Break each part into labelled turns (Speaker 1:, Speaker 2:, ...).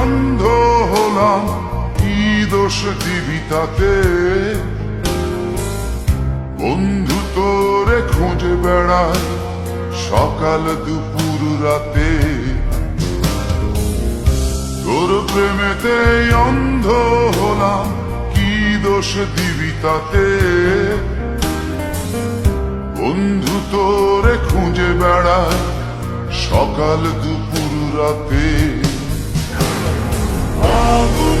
Speaker 1: অন্ধ হলাম, কি দোষ দিবি তাতে বন্ধু তোরে খুঁজে বেড়ায় সকাল দুপুর রাতে। তোর প্রেমেতে অন্ধ হলাম, কি দোষ দিবি তাতে বন্ধু তোরে খুঁজে বেড়ায় সকাল দুপুর রাতে। আগুন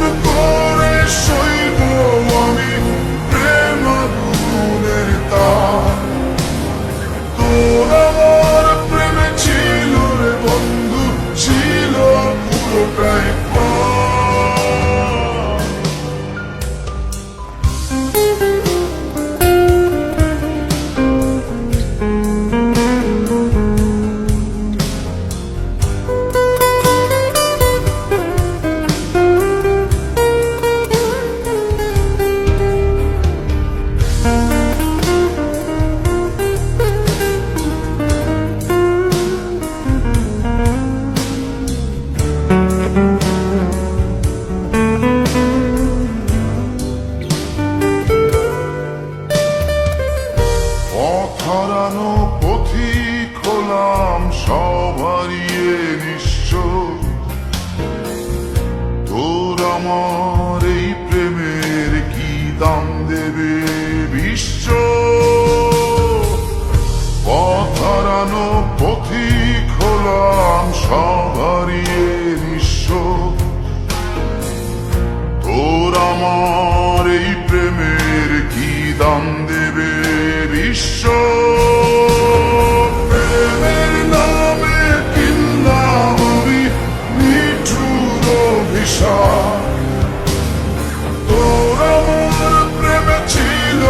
Speaker 1: gonna go and হারিয়ে আমার এই প্রেমের কি দাম দেবে বিশ্ব? আমার এই প্রেমের কি দাম দেবে বিশ্ব? অভিশাপ তোর আমার প্রেমে ছিল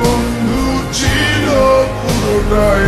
Speaker 1: বন্ধু ছিল পুরোটাই